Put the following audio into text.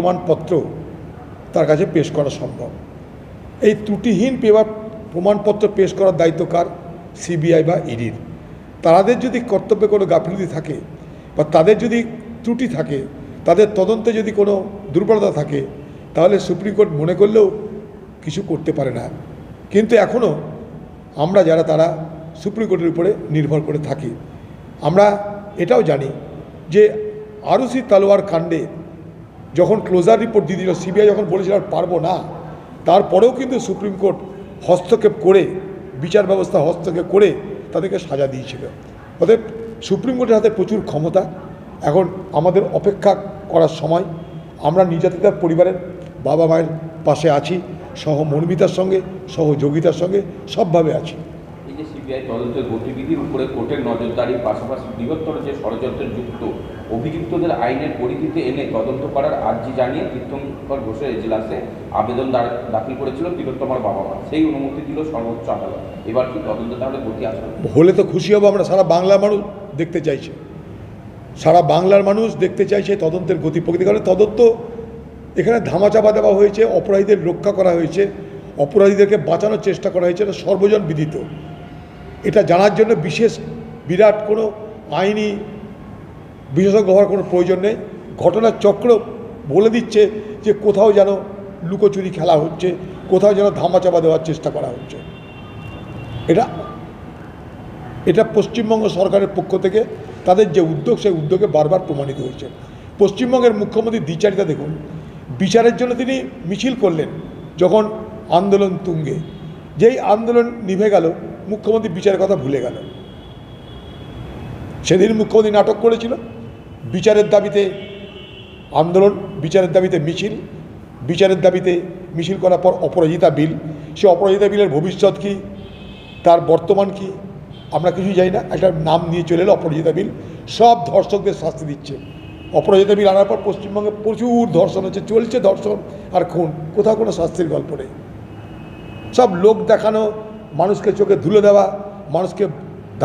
প্রমাণপত্র তার কাছে পেশ করা সম্ভব। এই ত্রুটিহীন পেপার প্রমাণপত্র পেশ করার দায়িত্ব কার? সিবিআই বা ইডির। তাদের যদি কর্তব্যে কোনো গাফিলতি থাকে বা তাদের যদি ত্রুটি থাকে, তাদের তদন্তে যদি কোনো দুর্বলতা থাকে, তাহলে সুপ্রিম কোর্ট মনে করলেও কিছু করতে পারে না। কিন্তু এখনও আমরা যারা, তারা সুপ্রিম কোর্টের উপরে নির্ভর করে থাকি। আমরা এটাও জানি যে আরুসি তালোয়ার কাণ্ডে যখন ক্লোজার রিপোর্ট দিয়ে দিল সিবিআই যখন বলেছিল আর পারব না, তারপরেও কিন্তু সুপ্রিম কোর্ট হস্তক্ষেপ করে, বিচার ব্যবস্থা হস্তক্ষেপ করে তাদেরকে সাজা দিয়েছিল। অতএব সুপ্রিম কোর্টের হাতে প্রচুর ক্ষমতা। এখন আমাদের অপেক্ষা করার সময়, আমরা নির্যাতিতার পরিবারের বাবা মায়ের পাশে আছি সহমর্মিতার সঙ্গে, সহযোগিতার সঙ্গে সবভাবে আছি। সিবিআই তদন্তের গতিবিধির উপরে কোর্টের নজরদারির পাশাপাশি বৃহত্তর যে ষড়যন্ত্রের যুক্ত অভিযুক্তদের আইনের পরিধিতে এনে তদন্ত করার আর্জি জানিয়ে তীর্থঙ্কর ঘোষের এজলাসে আবেদন দাখিল করেছিল তিলোত্তমার বাবা মা সেই অনুমতি দিল সর্বোচ্চ আদালত। এবার কি তদন্ত তাহলে গতি আসবে? হলে তো খুশি হব আমরা, সারা বাংলার মানুষ দেখতে চাইছে। সারা বাংলার মানুষ দেখতে চাইছে তদন্তের গতি প্রকৃতি। কারণে তদন্ত এখানে ধামাচাপা দেওয়া হয়েছে, অপরাধীদের রক্ষা করা হয়েছে, অপরাধীদেরকে বাঁচানোর চেষ্টা করা হয়েছে, এটা সর্বজন বিদিত। এটা জানার জন্য বিশেষ বিরাট কোনো আইনি বিশেষজ্ঞ হওয়ার কোনো প্রয়োজন নেই। ঘটনার চক্র বলে দিচ্ছে যে কোথাও যেন লুকোচুরি খেলা হচ্ছে, কোথাও যেন ধামাচাপা দেওয়ার চেষ্টা করা হচ্ছে। এটা এটা পশ্চিমবঙ্গ সরকারের পক্ষ থেকে তাদের যে উদ্যোগ, সেই উদ্যোগে বারবার প্রমাণিত হয়েছে। পশ্চিমবঙ্গের মুখ্যমন্ত্রী দ্বিচারিতা দেখুন, বিচারের জন্য তিনি মিছিল করলেন যখন আন্দোলন তুঙ্গে। যেই আন্দোলন নিভে গেল, মুখ্যমন্ত্রী বিচারের কথা ভুলে গেল। সেদিন মুখ্যমন্ত্রী নাটক করেছিল, বিচারের দাবিতে আন্দোলন, বিচারের দাবিতে মিছিল, বিচারের দাবিতে মিছিল করার পর অপরাজিতা বিল। সে অপরাজিতা বিলের ভবিষ্যৎ কী, তার বর্তমান কি, আমরা কিছুই জানি না। একটা নাম নিয়ে চলে এলো অপরাজিতা বিল। সব ধর্ষকদের শাস্তি দিচ্ছে। অপরাজিতা বিল আনার পর পশ্চিমবঙ্গে প্রচুর ধর্ষণ হচ্ছে, চলছে ধর্ষণ। আর খুন, কোথাও কোনো শাস্তির গল্প নেই। সব লোক দেখানো মানুষকে চোখে ধুলে দেওয়া মানুষকে